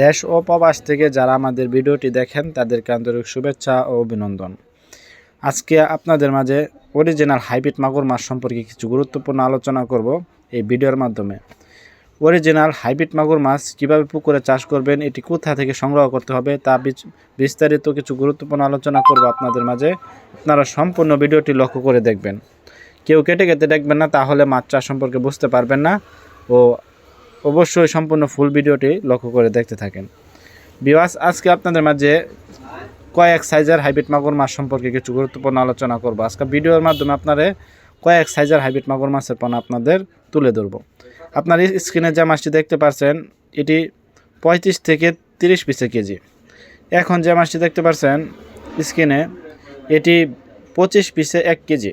দেশ ও প্রবাস থেকে যারা আমাদের ভিডিওটি দেখেন, তাদেরকে আন্তরিক শুভেচ্ছা ও অভিনন্দন। আজকে আপনাদের মাঝে অরিজিনাল হাইব্রিড মাগুর মাছ সম্পর্কে কিছু গুরুত্বপূর্ণ আলোচনা করব এই ভিডিওর মাধ্যমে। অরিজিনাল হাইব্রিড মাগুর মাছ কীভাবে পুকুরে চাষ করবেন, এটি কোথা থেকে সংগ্রহ করতে হবে, তা বিস্তারিত কিছু গুরুত্বপূর্ণ আলোচনা করব আপনাদের মাঝে। আপনারা সম্পূর্ণ ভিডিওটি লক্ষ্য করে দেখবেন। কেউ কেটে কেটে দেখবেন না, তাহলে মাছ চাষ সম্পর্কে বুঝতে পারবেন না। ও অবশ্যই সম্পূর্ণ ফুল ভিডিওটি লক্ষ্য করে দেখতে থাকেন। বিওয়াস আজকে আপনাদের মাঝে কয়েক সাইজের হাইব্রিড মাগুর মাছ সম্পর্কে কিছু গুরুত্বপূর্ণ আলোচনা করব। আজকে ভিডিওর মাধ্যমে আপনারা কয়েক সাইজের হাইব্রিড মাগুর মাছের পণ্য আপনাদের তুলে ধরবো। আপনার স্ক্রিনে যে মাছটি দেখতে পাচ্ছেন এটি পঁয়ত্রিশ থেকে তিরিশ পিসে কেজি। এখন যে মাছটি দেখতে পাচ্ছেন স্ক্রিনে এটি পঁচিশ পিসে এক কেজি।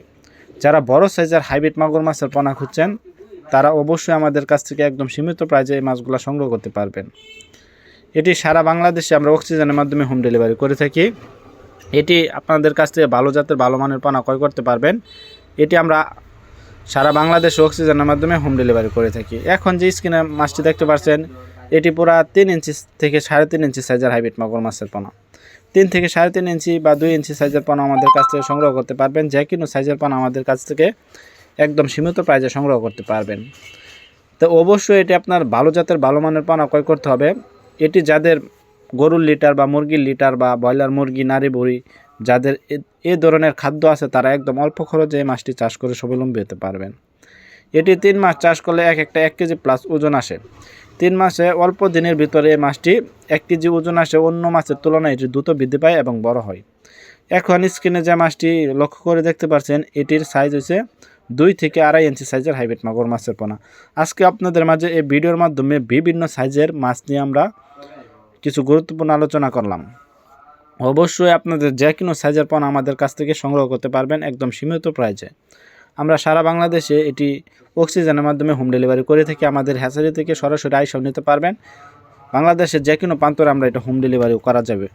যারা বড় সাইজের হাইব্রিড মাগুর মাছের পোনা খুঁজছেন তারা অবশ্যই আমাদের কাছ থেকে একদম সীমিত প্রাইজে এই মাছগুলো সংগ্রহ করতে পারবেন। এটি সারা বাংলাদেশে আমরা অক্সিজেনের মাধ্যমে হোম ডেলিভারি করে থাকি। এটি আপনাদের কাছ থেকে ভালো জাতের, ভালো মানের পানা ক্রয় করতে পারবেন। এটি আমরা সারা বাংলাদেশে অক্সিজেনের মাধ্যমে হোম ডেলিভারি করে থাকি। এখন যে স্ক্রিনে মাছটি দেখতে পাচ্ছেন, এটি পুরা তিন ইঞ্চি থেকে সাড়ে তিন ইঞ্চি সাইজের হাইব্রিড মাগুর মাছের পোনা। তিন থেকে সাড়ে তিন ইঞ্চি বা দুই ইঞ্চি সাইজের পোনা আমাদের কাছ থেকে সংগ্রহ করতে পারবেন। যে কোনো সাইজের পোনা আমাদের কাছ থেকে একদম সীমিত প্রাইজে সংগ্রহ করতে পারবেন। তো অবশ্যই এটি আপনার ভালো জাতের, ভালো মানের পানা ক্রয় করতে হবে। এটি যাদের গরুর লিটার বা মুরগির লিটার বা ব্রয়লার মুরগি, নারী বুড়ি যাদের এ- ধরনের খাদ্য আছে, তারা একদম অল্প খরচে এই মাছটি চাষ করে স্বাবলম্বী হতে পারবেন। এটি তিন মাস চাষ করলে এক একটা এক কেজি প্লাস ওজন আসে। তিন মাসে অল্প দিনের ভিতরে এই মাছটি এক কেজি ওজন আসে, অন্য মাছের তুলনায় এটি দ্রুত বৃদ্ধি পায় এবং বড় হয়। এখন স্ক্রিনে যে মাছটি লক্ষ্য করে দেখতে পাচ্ছেন এটির সাইজ হচ্ছে দুই থেকে আড়াই ইঞ্চি সাইজের হাইব্রিড মাগুর মাছের পোনা। আজকে আপনাদের মাঝে এই ভিডিওর মাধ্যমে বিভিন্ন সাইজের মাছ নিয়ে আমরা কিছু গুরুত্বপূর্ণ আলোচনা করলাম। অবশ্যই আপনাদের যে কোনো সাইজের পণ্য আমাদের কাছ থেকে সংগ্রহ করতে পারবেন একদম সীমিত প্রাইজে। আমরা সারা বাংলাদেশে এটি অক্সিজেনের মাধ্যমে হোম ডেলিভারি করে থাকি, আমাদের হ্যাচারি থেকে সরাসরি আইসাও নিতে পারবেন। বাংলাদেশের যে কোনো প্রান্তরে আমরা এটা হোম ডেলিভারি করা যাবে।